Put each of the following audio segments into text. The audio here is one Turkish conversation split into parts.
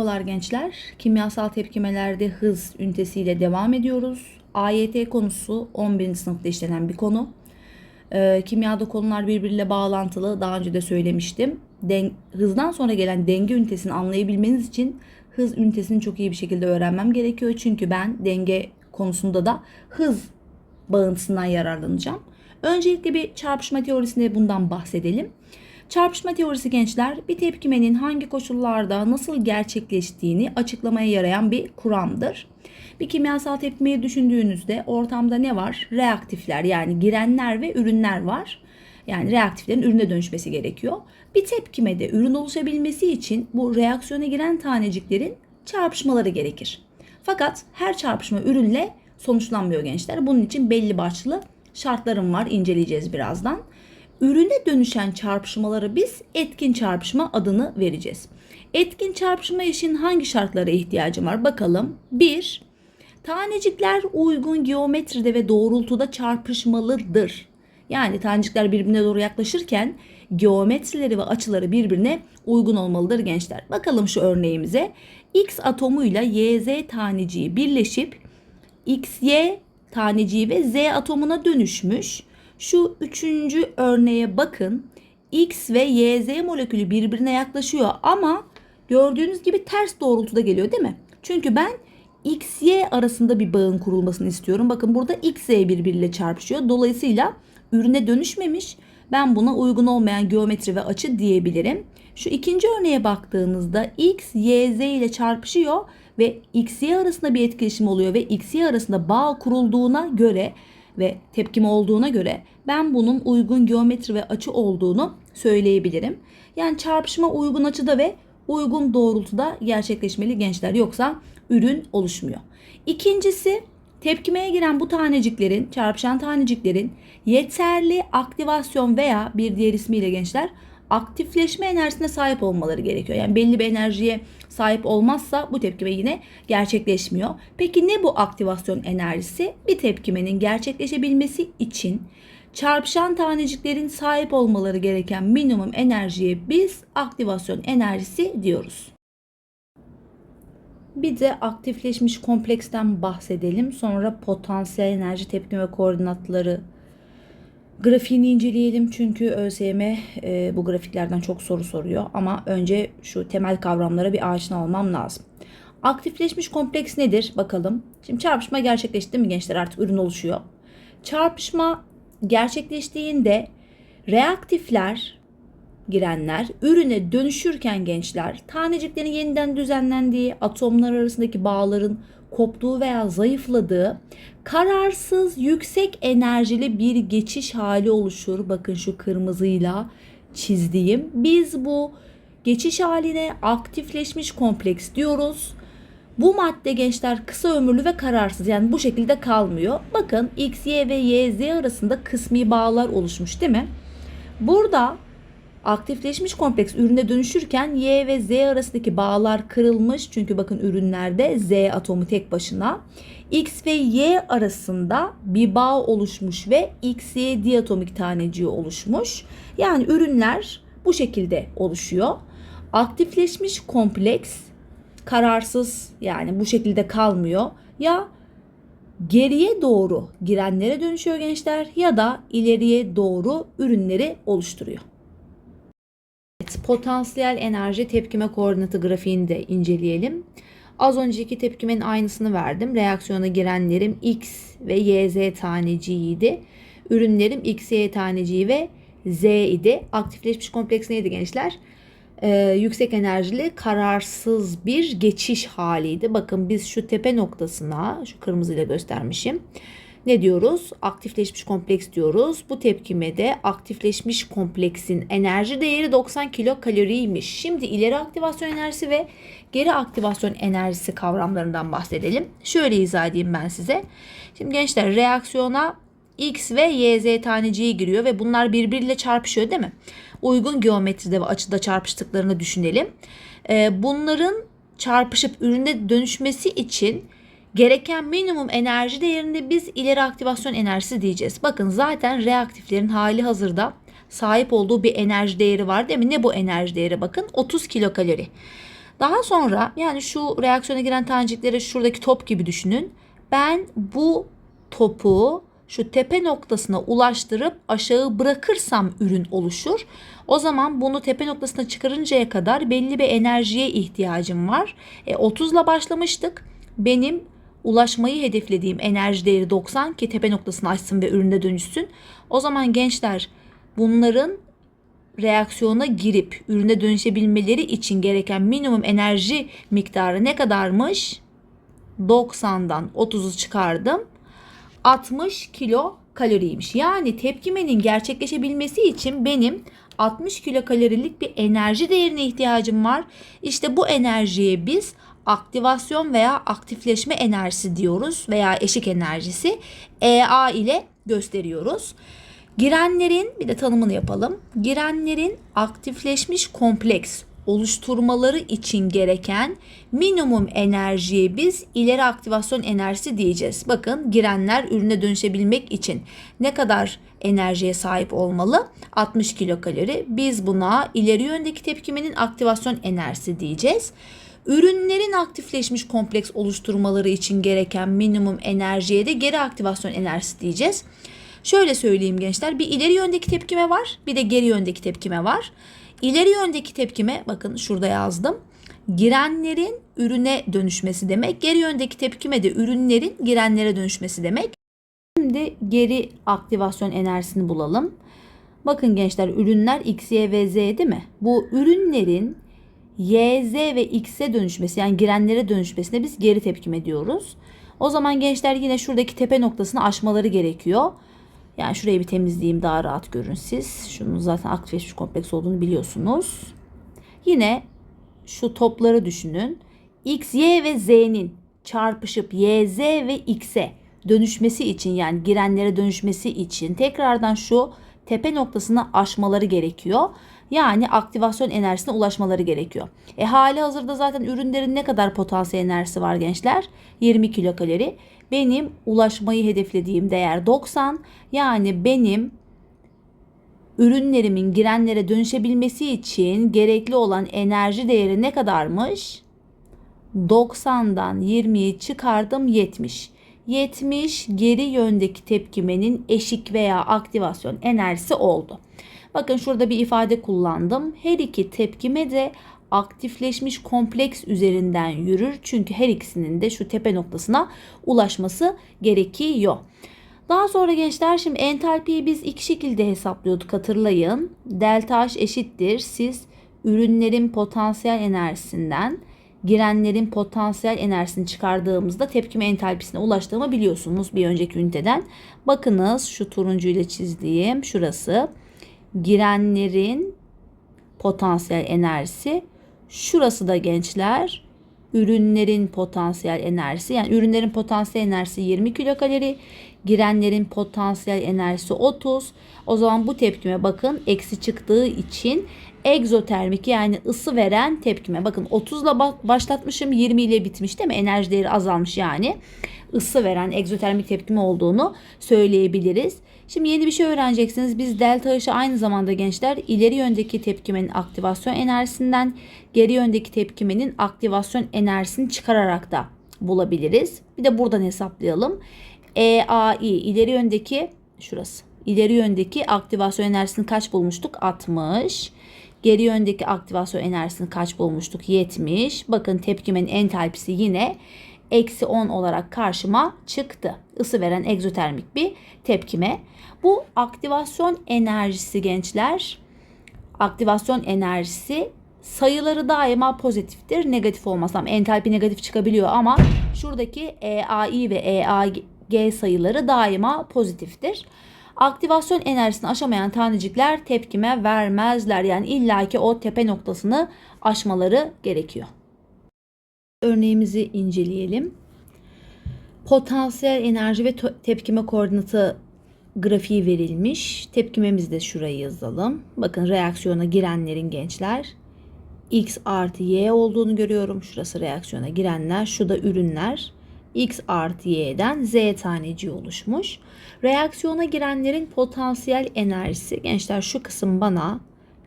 Merhabalar gençler. Kimyasal tepkimelerde hız ünitesiyle devam ediyoruz. AYT konusu 11. sınıfta işlenen bir konu. Ee, kimyada konular birbiriyle bağlantılı. Daha önce de söylemiştim. Den- hızdan sonra gelen denge ünitesini anlayabilmeniz için hız ünitesini çok iyi bir şekilde öğrenmem gerekiyor. Çünkü ben denge konusunda da hız bağıntısından yararlanacağım. Öncelikle bir çarpışma teorisinde bundan bahsedelim. Çarpışma teorisi gençler bir tepkimenin hangi koşullarda nasıl gerçekleştiğini açıklamaya yarayan bir kuramdır. Bir kimyasal tepkimeyi düşündüğünüzde ortamda ne var? Reaktifler yani girenler ve ürünler var. Yani reaktiflerin ürüne dönüşmesi gerekiyor. Bir tepkimede ürün oluşabilmesi için bu reaksiyona giren taneciklerin çarpışmaları gerekir. Fakat her çarpışma ürünle sonuçlanmıyor gençler. Bunun için belli başlı şartlarım var. inceleyeceğiz birazdan. Ürüne dönüşen çarpışmaları biz etkin çarpışma adını vereceğiz. Etkin çarpışma için hangi şartlara ihtiyacım var? Bakalım. 1. Tanecikler uygun geometride ve doğrultuda çarpışmalıdır. Yani tanecikler birbirine doğru yaklaşırken geometrileri ve açıları birbirine uygun olmalıdır gençler. Bakalım şu örneğimize. X atomuyla YZ taneciği birleşip XY taneciği ve Z atomuna dönüşmüş. Şu üçüncü örneğe bakın. X ve YZ molekülü birbirine yaklaşıyor ama gördüğünüz gibi ters doğrultuda geliyor değil mi? Çünkü ben XY arasında bir bağın kurulmasını istiyorum. Bakın burada XY birbiriyle çarpışıyor. Dolayısıyla ürüne dönüşmemiş. Ben buna uygun olmayan geometri ve açı diyebilirim. Şu ikinci örneğe baktığınızda X, Y, Z ile çarpışıyor ve X, Y arasında bir etkileşim oluyor ve X, Y arasında bağ kurulduğuna göre ve tepkime olduğuna göre ben bunun uygun geometri ve açı olduğunu söyleyebilirim. Yani çarpışma uygun açıda ve uygun doğrultuda gerçekleşmeli gençler yoksa ürün oluşmuyor. İkincisi tepkimeye giren bu taneciklerin, çarpışan taneciklerin yeterli aktivasyon veya bir diğer ismiyle gençler aktifleşme enerjisine sahip olmaları gerekiyor. Yani belli bir enerjiye sahip olmazsa bu tepkime yine gerçekleşmiyor. Peki ne bu aktivasyon enerjisi? Bir tepkimenin gerçekleşebilmesi için çarpışan taneciklerin sahip olmaları gereken minimum enerjiye biz aktivasyon enerjisi diyoruz. Bir de aktifleşmiş kompleksten bahsedelim. Sonra potansiyel enerji tepkime koordinatları grafiğini inceleyelim. Çünkü ÖSYM e, bu grafiklerden çok soru soruyor. Ama önce şu temel kavramlara bir aşina olmam lazım. Aktifleşmiş kompleks nedir? Bakalım. Şimdi çarpışma gerçekleşti mi gençler? Artık ürün oluşuyor. Çarpışma gerçekleştiğinde reaktifler girenler ürüne dönüşürken gençler taneciklerin yeniden düzenlendiği, atomlar arasındaki bağların koptuğu veya zayıfladığı kararsız yüksek enerjili bir geçiş hali oluşur. Bakın şu kırmızıyla çizdiğim. Biz bu geçiş haline aktifleşmiş kompleks diyoruz. Bu madde gençler kısa ömürlü ve kararsız yani bu şekilde kalmıyor. Bakın X, Y ve Y, Z arasında kısmi bağlar oluşmuş değil mi? Burada aktifleşmiş kompleks ürüne dönüşürken Y ve Z arasındaki bağlar kırılmış. Çünkü bakın ürünlerde Z atomu tek başına. X ve Y arasında bir bağ oluşmuş ve XY diatomik taneciği oluşmuş. Yani ürünler bu şekilde oluşuyor. Aktifleşmiş kompleks kararsız yani bu şekilde kalmıyor. Ya geriye doğru girenlere dönüşüyor gençler ya da ileriye doğru ürünleri oluşturuyor. Evet, potansiyel enerji tepkime koordinatı grafiğini de inceleyelim. Az önceki tepkimenin aynısını verdim. Reaksiyona girenlerim X ve YZ taneciğiydi. Ürünlerim X, Y taneciği ve Z idi. Aktifleşmiş kompleks neydi gençler? Ee, yüksek enerjili kararsız bir geçiş haliydi. Bakın biz şu tepe noktasına şu kırmızıyla göstermişim. Ne diyoruz? Aktifleşmiş kompleks diyoruz. Bu tepkimede aktifleşmiş kompleksin enerji değeri 90 kilokaloriymiş. Şimdi ileri aktivasyon enerjisi ve geri aktivasyon enerjisi kavramlarından bahsedelim. Şöyle izah edeyim ben size. Şimdi gençler reaksiyona X ve YZ taneciği giriyor ve bunlar birbiriyle çarpışıyor değil mi? Uygun geometride ve açıda çarpıştıklarını düşünelim. Ee, bunların çarpışıp ürüne dönüşmesi için gereken minimum enerji değerinde biz ileri aktivasyon enerjisi diyeceğiz. Bakın zaten reaktiflerin hali hazırda sahip olduğu bir enerji değeri var değil mi? Ne bu enerji değeri bakın 30 kilokalori. Daha sonra yani şu reaksiyona giren tanecikleri şuradaki top gibi düşünün. Ben bu topu şu tepe noktasına ulaştırıp aşağı bırakırsam ürün oluşur. O zaman bunu tepe noktasına çıkarıncaya kadar belli bir enerjiye ihtiyacım var. E, 30 ile başlamıştık. Benim ulaşmayı hedeflediğim enerji değeri 90 ki tepe noktasını açsın ve ürüne dönüşsün. O zaman gençler bunların reaksiyona girip ürüne dönüşebilmeleri için gereken minimum enerji miktarı ne kadarmış? 90'dan 30'u çıkardım. 60 kilo kaloriymiş. Yani tepkimenin gerçekleşebilmesi için benim 60 kilokalorilik bir enerji değerine ihtiyacım var. İşte bu enerjiye biz aktivasyon veya aktifleşme enerjisi diyoruz veya eşik enerjisi EA ile gösteriyoruz. Girenlerin bir de tanımını yapalım. Girenlerin aktifleşmiş kompleks oluşturmaları için gereken minimum enerjiye biz ileri aktivasyon enerjisi diyeceğiz. Bakın girenler ürüne dönüşebilmek için ne kadar enerjiye sahip olmalı? 60 kilokalori. Biz buna ileri yöndeki tepkimenin aktivasyon enerjisi diyeceğiz. Ürünlerin aktifleşmiş kompleks oluşturmaları için gereken minimum enerjiye de geri aktivasyon enerjisi diyeceğiz. Şöyle söyleyeyim gençler bir ileri yöndeki tepkime var bir de geri yöndeki tepkime var. İleri yöndeki tepkime bakın şurada yazdım. Girenlerin ürüne dönüşmesi demek. Geri yöndeki tepkime de ürünlerin girenlere dönüşmesi demek. Şimdi geri aktivasyon enerjisini bulalım. Bakın gençler ürünler X, Y ve Z değil mi? Bu ürünlerin Y, Z ve X'e dönüşmesi yani girenlere dönüşmesine biz geri tepkime diyoruz. O zaman gençler yine şuradaki tepe noktasını aşmaları gerekiyor. Yani şurayı bir temizleyeyim daha rahat görün siz. Şunun zaten aktifleşmiş kompleks olduğunu biliyorsunuz. Yine şu topları düşünün. X, Y ve Z'nin çarpışıp Y, Z ve X'e dönüşmesi için yani girenlere dönüşmesi için tekrardan şu tepe noktasını aşmaları gerekiyor. Yani aktivasyon enerjisine ulaşmaları gerekiyor. E hali hazırda zaten ürünlerin ne kadar potansiyel enerjisi var gençler? 20 kilokalori. Benim ulaşmayı hedeflediğim değer 90. Yani benim ürünlerimin girenlere dönüşebilmesi için gerekli olan enerji değeri ne kadarmış? 90'dan 20'yi çıkardım 70. 70 geri yöndeki tepkimenin eşik veya aktivasyon enerjisi oldu. Bakın şurada bir ifade kullandım. Her iki tepkime de aktifleşmiş kompleks üzerinden yürür. Çünkü her ikisinin de şu tepe noktasına ulaşması gerekiyor. Daha sonra gençler şimdi entalpiyi biz iki şekilde hesaplıyorduk hatırlayın. Delta H eşittir. Siz ürünlerin potansiyel enerjisinden girenlerin potansiyel enerjisini çıkardığımızda tepkime entalpisine ulaştığımı biliyorsunuz bir önceki üniteden. Bakınız şu turuncu ile çizdiğim şurası girenlerin potansiyel enerjisi. Şurası da gençler ürünlerin potansiyel enerjisi. Yani ürünlerin potansiyel enerjisi 20 kilokalori, girenlerin potansiyel enerjisi 30. O zaman bu tepkime bakın eksi çıktığı için egzotermik yani ısı veren tepkime. Bakın 30 ile başlatmışım 20 ile bitmiş değil mi? Enerji değeri azalmış yani. Isı veren egzotermik tepkime olduğunu söyleyebiliriz. Şimdi yeni bir şey öğreneceksiniz. Biz delta H'ı aynı zamanda gençler ileri yöndeki tepkimenin aktivasyon enerjisinden geri yöndeki tepkimenin aktivasyon enerjisini çıkararak da bulabiliriz. Bir de buradan hesaplayalım. EAI ileri yöndeki şurası. İleri yöndeki aktivasyon enerjisini kaç bulmuştuk? 60. Geri yöndeki aktivasyon enerjisini kaç bulmuştuk? 70. Bakın tepkimenin entalpisi yine eksi 10 olarak karşıma çıktı. Isı veren egzotermik bir tepkime. Bu aktivasyon enerjisi gençler. Aktivasyon enerjisi sayıları daima pozitiftir. Negatif olmasam entalpi negatif çıkabiliyor ama şuradaki EAI ve EAG sayıları daima pozitiftir. Aktivasyon enerjisini aşamayan tanecikler tepkime vermezler. Yani illaki o tepe noktasını aşmaları gerekiyor. Örneğimizi inceleyelim. Potansiyel enerji ve tepkime koordinatı grafiği verilmiş. Tepkimemizi de şuraya yazalım. Bakın reaksiyona girenlerin gençler X artı Y olduğunu görüyorum. Şurası reaksiyona girenler. Şu da ürünler. X artı Y'den Z taneciği oluşmuş. Reaksiyona girenlerin potansiyel enerjisi gençler şu kısım bana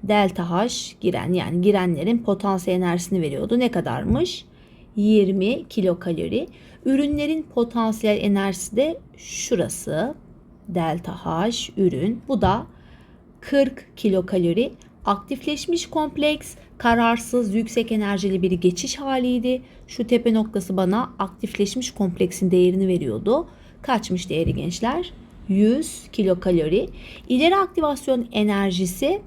delta H giren yani girenlerin potansiyel enerjisini veriyordu. Ne kadarmış? 20 kilokalori. Ürünlerin potansiyel enerjisi de şurası. Delta H ürün. Bu da 40 kilokalori. Aktifleşmiş kompleks kararsız yüksek enerjili bir geçiş haliydi. Şu tepe noktası bana aktifleşmiş kompleksin değerini veriyordu. Kaçmış değeri gençler? 100 kilokalori. İleri aktivasyon enerjisi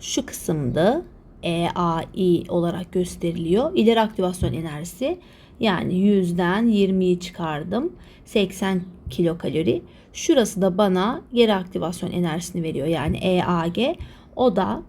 şu kısımdı. EAI olarak gösteriliyor. İleri aktivasyon enerjisi yani 100'den 20'yi çıkardım. 80 kilokalori. Şurası da bana geri aktivasyon enerjisini veriyor. Yani EAG. O da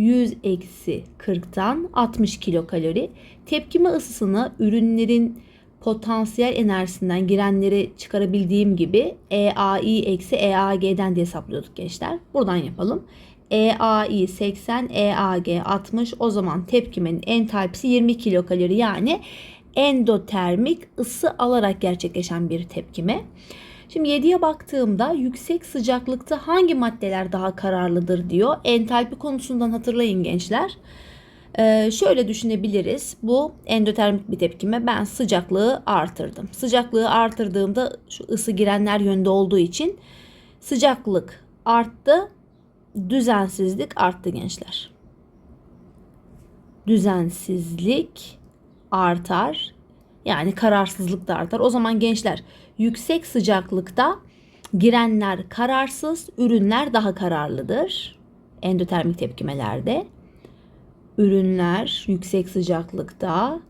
100 eksi 40'tan 60 kilokalori. Tepkime ısısını ürünlerin potansiyel enerjisinden girenleri çıkarabildiğim gibi EAI eksi EAG'den de hesaplıyorduk gençler. Buradan yapalım. EAI 80, EAG 60. O zaman tepkimenin entalpisi 20 kilokalori yani endotermik ısı alarak gerçekleşen bir tepkime. Şimdi 7'ye baktığımda yüksek sıcaklıkta hangi maddeler daha kararlıdır diyor. Entalpi konusundan hatırlayın gençler. Ee, şöyle düşünebiliriz. Bu endotermik bir tepkime. Ben sıcaklığı artırdım. Sıcaklığı artırdığımda şu ısı girenler yönde olduğu için sıcaklık arttı. Düzensizlik arttı gençler. Düzensizlik artar. Yani kararsızlık da artar. O zaman gençler yüksek sıcaklıkta girenler kararsız, ürünler daha kararlıdır. Endotermik tepkimelerde ürünler yüksek sıcaklıkta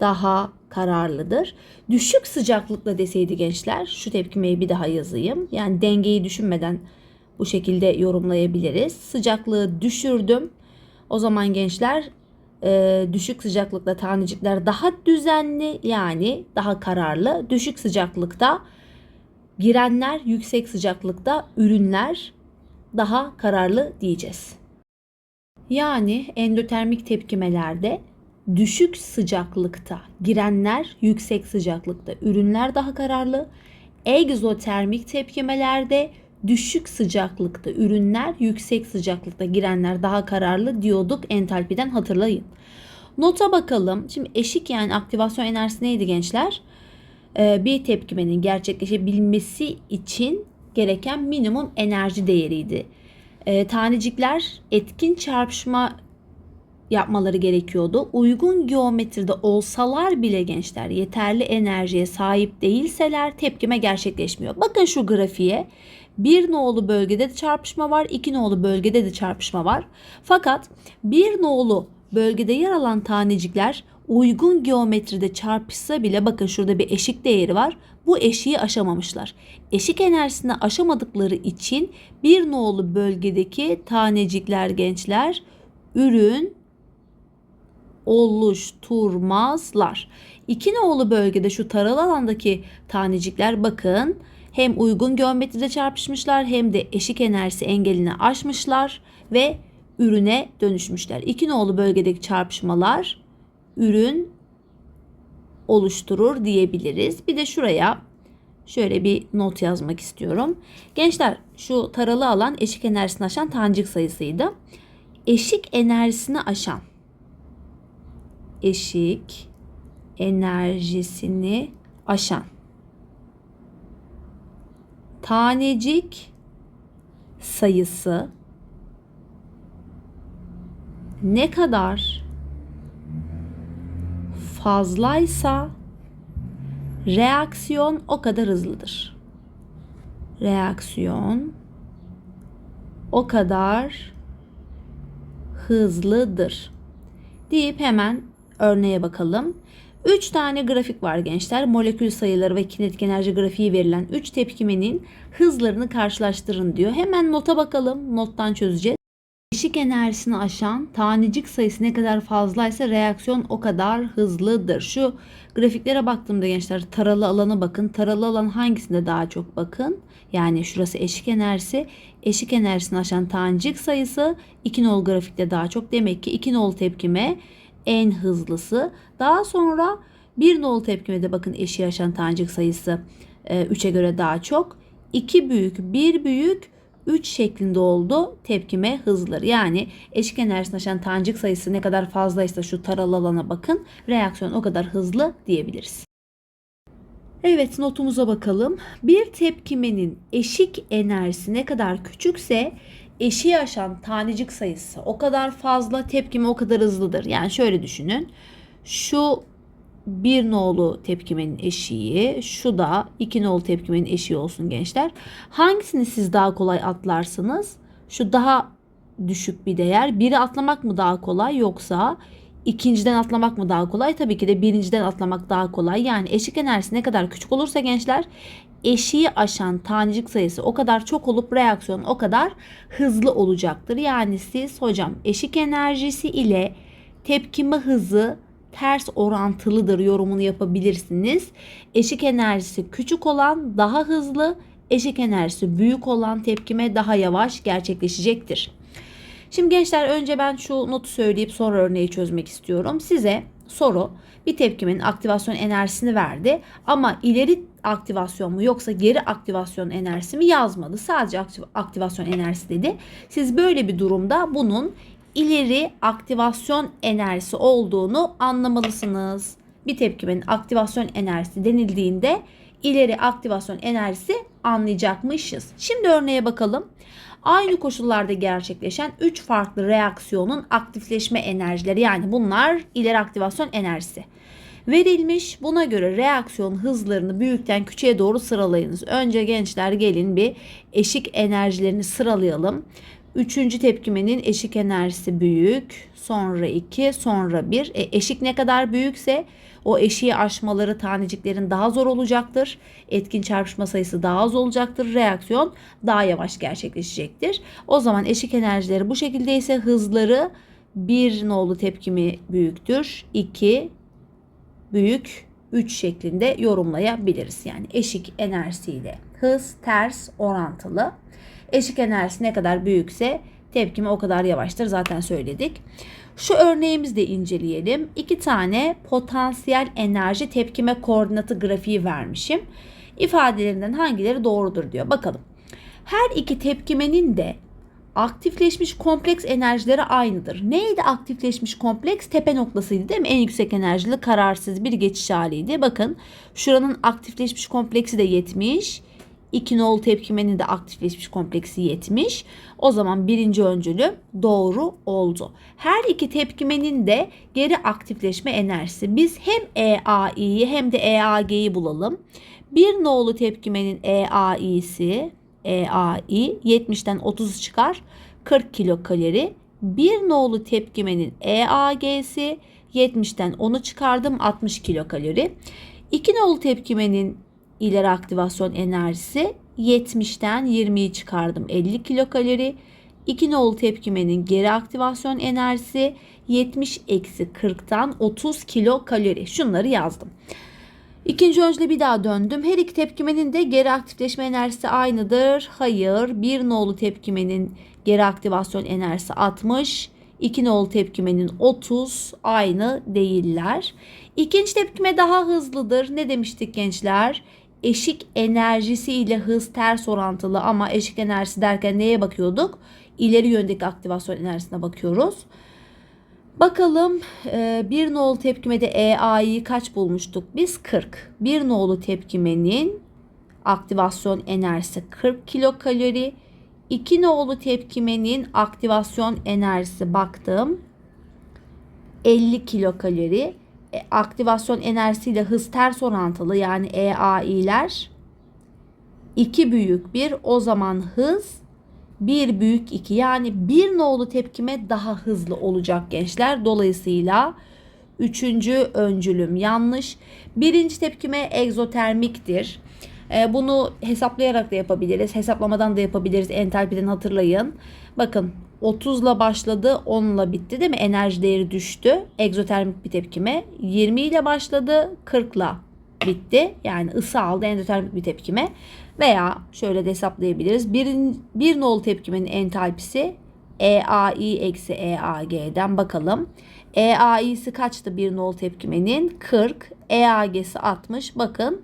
daha kararlıdır. Düşük sıcaklıkla deseydi gençler şu tepkimeyi bir daha yazayım. Yani dengeyi düşünmeden bu şekilde yorumlayabiliriz. Sıcaklığı düşürdüm. O zaman gençler e, düşük sıcaklıkta tanecikler daha düzenli yani daha kararlı. Düşük sıcaklıkta girenler yüksek sıcaklıkta ürünler daha kararlı diyeceğiz. Yani endotermik tepkimelerde düşük sıcaklıkta girenler yüksek sıcaklıkta ürünler daha kararlı. Egzotermik tepkimelerde düşük sıcaklıkta ürünler yüksek sıcaklıkta girenler daha kararlı diyorduk entalpiden hatırlayın. Nota bakalım. Şimdi eşik yani aktivasyon enerjisi neydi gençler? Ee, bir tepkimenin gerçekleşebilmesi için gereken minimum enerji değeriydi. Ee, tanecikler etkin çarpışma yapmaları gerekiyordu. Uygun geometride olsalar bile gençler yeterli enerjiye sahip değilseler tepkime gerçekleşmiyor. Bakın şu grafiğe. Bir nolu bölgede de çarpışma var, iki nolu bölgede de çarpışma var. Fakat bir nolu bölgede yer alan tanecikler uygun geometride çarpışsa bile bakın şurada bir eşik değeri var. Bu eşiği aşamamışlar. Eşik enerjisini aşamadıkları için bir nolu bölgedeki tanecikler gençler ürün oluşturmazlar. İki nolu bölgede şu taralı alandaki tanecikler bakın hem uygun geometride çarpışmışlar hem de eşik enerjisi engelini aşmışlar ve ürüne dönüşmüşler. İki nolu bölgedeki çarpışmalar ürün oluşturur diyebiliriz. Bir de şuraya şöyle bir not yazmak istiyorum. Gençler şu taralı alan eşik enerjisini aşan tanecik sayısıydı. Eşik enerjisini aşan eşik enerjisini aşan tanecik sayısı ne kadar fazlaysa reaksiyon o kadar hızlıdır. Reaksiyon o kadar hızlıdır. Deyip hemen örneğe bakalım. 3 tane grafik var gençler. Molekül sayıları ve kinetik enerji grafiği verilen 3 tepkimenin hızlarını karşılaştırın diyor. Hemen nota bakalım. Nottan çözeceğiz. Eşik enerjisini aşan tanecik sayısı ne kadar fazlaysa reaksiyon o kadar hızlıdır. Şu grafiklere baktığımda gençler taralı alana bakın. Taralı alan hangisinde daha çok bakın. Yani şurası eşik enerjisi. Eşik enerjisini aşan tanecik sayısı 2 nol grafikte daha çok. Demek ki 2 nol tepkime en hızlısı. Daha sonra bir nol tepkimede bakın eşiği aşan tanecik sayısı 3'e göre daha çok. 2 büyük, 1 büyük, 3 şeklinde oldu tepkime hızları. Yani eşik enerjisini aşan tanecik sayısı ne kadar fazlaysa şu taralı alana bakın. Reaksiyon o kadar hızlı diyebiliriz. Evet notumuza bakalım. Bir tepkimenin eşik enerjisi ne kadar küçükse eşiği aşan tanecik sayısı o kadar fazla tepkime o kadar hızlıdır. Yani şöyle düşünün. Şu bir nolu tepkimenin eşiği, şu da iki nolu tepkimenin eşiği olsun gençler. Hangisini siz daha kolay atlarsınız? Şu daha düşük bir değer. Biri atlamak mı daha kolay yoksa ikinciden atlamak mı daha kolay? Tabii ki de birinciden atlamak daha kolay. Yani eşik enerjisi ne kadar küçük olursa gençler eşiği aşan tanecik sayısı o kadar çok olup reaksiyon o kadar hızlı olacaktır. Yani siz hocam eşik enerjisi ile tepkime hızı ters orantılıdır yorumunu yapabilirsiniz. Eşik enerjisi küçük olan daha hızlı, eşik enerjisi büyük olan tepkime daha yavaş gerçekleşecektir. Şimdi gençler önce ben şu notu söyleyip sonra örneği çözmek istiyorum. Size soru bir tepkimin aktivasyon enerjisini verdi ama ileri aktivasyon mu yoksa geri aktivasyon enerjisi mi yazmadı. Sadece aktivasyon enerjisi dedi. Siz böyle bir durumda bunun ileri aktivasyon enerjisi olduğunu anlamalısınız. Bir tepkimenin aktivasyon enerjisi denildiğinde ileri aktivasyon enerjisi anlayacakmışız. Şimdi örneğe bakalım. Aynı koşullarda gerçekleşen 3 farklı reaksiyonun aktifleşme enerjileri yani bunlar ileri aktivasyon enerjisi verilmiş. Buna göre reaksiyon hızlarını büyükten küçüğe doğru sıralayınız. Önce gençler gelin bir eşik enerjilerini sıralayalım. Üçüncü tepkimenin eşik enerjisi büyük. Sonra 2, sonra 1. E, eşik ne kadar büyükse o eşiği aşmaları taneciklerin daha zor olacaktır. Etkin çarpışma sayısı daha az olacaktır. Reaksiyon daha yavaş gerçekleşecektir. O zaman eşik enerjileri bu şekilde ise hızları 1 nolu tepkimi büyüktür. 2 büyük 3 şeklinde yorumlayabiliriz. Yani eşik enerjisiyle hız ters orantılı. Eşik enerjisi ne kadar büyükse tepkime o kadar yavaştır zaten söyledik. Şu örneğimizi de inceleyelim. İki tane potansiyel enerji tepkime koordinatı grafiği vermişim. İfadelerinden hangileri doğrudur diyor. Bakalım. Her iki tepkimenin de aktifleşmiş kompleks enerjileri aynıdır. Neydi aktifleşmiş kompleks? Tepe noktasıydı değil mi? En yüksek enerjili kararsız bir geçiş haliydi. Bakın şuranın aktifleşmiş kompleksi de 70. 2 nol tepkimenin de aktifleşmiş kompleksi 70. O zaman birinci öncülü doğru oldu. Her iki tepkimenin de geri aktifleşme enerjisi. Biz hem EAI'yi hem de EAG'yi bulalım. Bir nolu tepkimenin EAI'si EAI 70'ten 30 çıkar 40 kilokalori. Bir nolu tepkimenin EAG'si 70'ten 10'u çıkardım 60 kilokalori. İki nolu tepkimenin ileri aktivasyon enerjisi 70'ten 20'yi çıkardım 50 kilokalori. 2 nolu tepkimenin geri aktivasyon enerjisi 70 eksi 40'tan 30 kilokalori. Şunları yazdım. İkinci öncüle bir daha döndüm. Her iki tepkimenin de geri aktifleşme enerjisi aynıdır. Hayır. Bir nolu tepkimenin geri aktivasyon enerjisi 60. 2 nolu tepkimenin 30 aynı değiller. İkinci tepkime daha hızlıdır. Ne demiştik gençler? eşik enerjisi ile hız ters orantılı ama eşik enerjisi derken neye bakıyorduk? İleri yöndeki aktivasyon enerjisine bakıyoruz. Bakalım e, bir nolu tepkimede EA'yı kaç bulmuştuk? Biz 40. Bir nolu tepkimenin aktivasyon enerjisi 40 kilokalori. 2 nolu tepkimenin aktivasyon enerjisi baktım 50 kilokalori e, aktivasyon enerjisiyle hız ters orantılı yani EAI'ler 2 büyük 1 o zaman hız 1 büyük 2 yani bir nolu tepkime daha hızlı olacak gençler. Dolayısıyla üçüncü öncülüm yanlış. Birinci tepkime egzotermiktir. E, bunu hesaplayarak da yapabiliriz. Hesaplamadan da yapabiliriz. Entalpiden hatırlayın. Bakın 30 ile başladı 10 ile bitti değil mi? Enerji değeri düştü. Egzotermik bir tepkime. 20 ile başladı 40 ile bitti. Yani ısı aldı endotermik bir tepkime. Veya şöyle de hesaplayabiliriz. Bir, bir nol tepkimenin entalpisi EAI eksi EAG'den bakalım. EAI'si kaçtı bir nol tepkimenin? 40. EAG'si 60. Bakın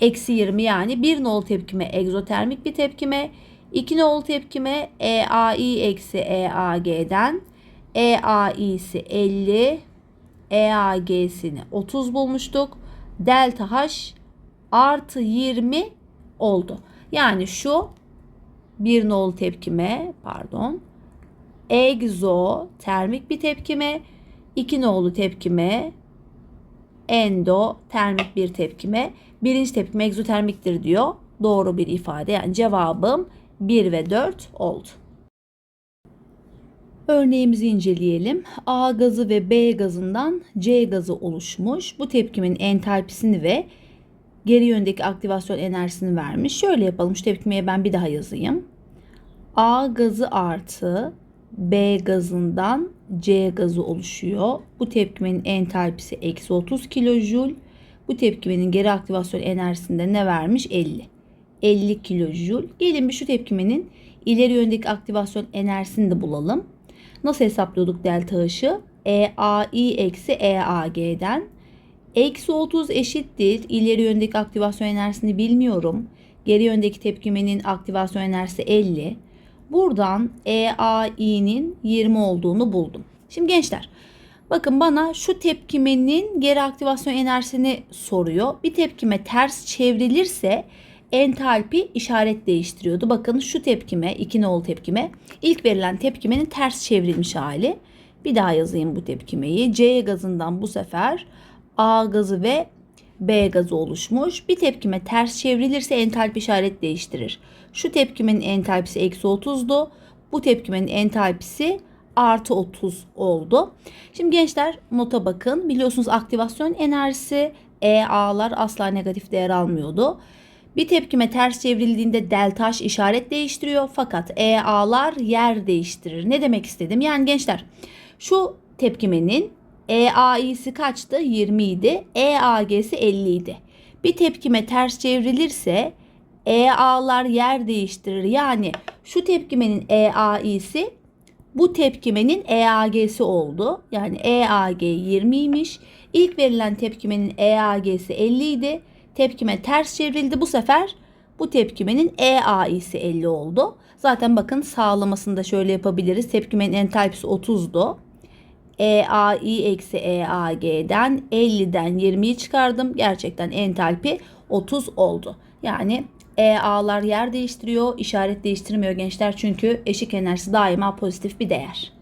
eksi 20 yani bir nol tepkime egzotermik bir tepkime. 2 nolu tepkime EAI eksi EAG'den EAI'si 50, EAG'sini 30 bulmuştuk. Delta H artı 20 oldu. Yani şu bir nolu tepkime pardon egzotermik bir tepkime, iki nolu tepkime endotermik bir tepkime. Birinci tepkime egzotermiktir diyor. Doğru bir ifade. Yani cevabım 1 ve 4 oldu. Örneğimizi inceleyelim. A gazı ve B gazından C gazı oluşmuş. Bu tepkimin entalpisini ve geri yöndeki aktivasyon enerjisini vermiş. Şöyle yapalım. Şu tepkimeye ben bir daha yazayım. A gazı artı B gazından C gazı oluşuyor. Bu tepkimenin entalpisi eksi 30 kilojoule. Bu tepkimenin geri aktivasyon enerjisinde ne vermiş? 50. 50 kilojoule. Gelin bir şu tepkimenin ileri yöndeki aktivasyon enerjisini de bulalım. Nasıl hesaplıyorduk delta H'ı? EAI eksi EAG'den. Eksi 30 eşittir. İleri yöndeki aktivasyon enerjisini bilmiyorum. Geri yöndeki tepkimenin aktivasyon enerjisi 50. Buradan EAI'nin 20 olduğunu buldum. Şimdi gençler bakın bana şu tepkimenin geri aktivasyon enerjisini soruyor. Bir tepkime ters çevrilirse entalpi işaret değiştiriyordu. Bakın şu tepkime, 2 nolu tepkime ilk verilen tepkimenin ters çevrilmiş hali. Bir daha yazayım bu tepkimeyi. C gazından bu sefer A gazı ve B gazı oluşmuş. Bir tepkime ters çevrilirse entalpi işaret değiştirir. Şu tepkimenin entalpisi eksi 30'du. Bu tepkimenin entalpisi artı 30 oldu. Şimdi gençler nota bakın. Biliyorsunuz aktivasyon enerjisi EA'lar asla negatif değer almıyordu. Bir tepkime ters çevrildiğinde delta H işaret değiştiriyor fakat EA'lar yer değiştirir. Ne demek istedim? Yani gençler şu tepkimenin EAI'si kaçtı? 20 idi. EAG'si 50 idi. Bir tepkime ters çevrilirse EA'lar yer değiştirir. Yani şu tepkimenin EAI'si bu tepkimenin EAG'si oldu. Yani EAG 20'ymiş. İlk verilen tepkimenin EAG'si 50 idi. Tepkime ters çevrildi. Bu sefer bu tepkimenin EAI'si 50 oldu. Zaten bakın sağlamasını da şöyle yapabiliriz. Tepkimenin entalpisi 30'du. EAI eksi EAG'den 50'den 20'yi çıkardım. Gerçekten entalpi 30 oldu. Yani EA'lar yer değiştiriyor, işaret değiştirmiyor gençler çünkü eşik enerjisi daima pozitif bir değer.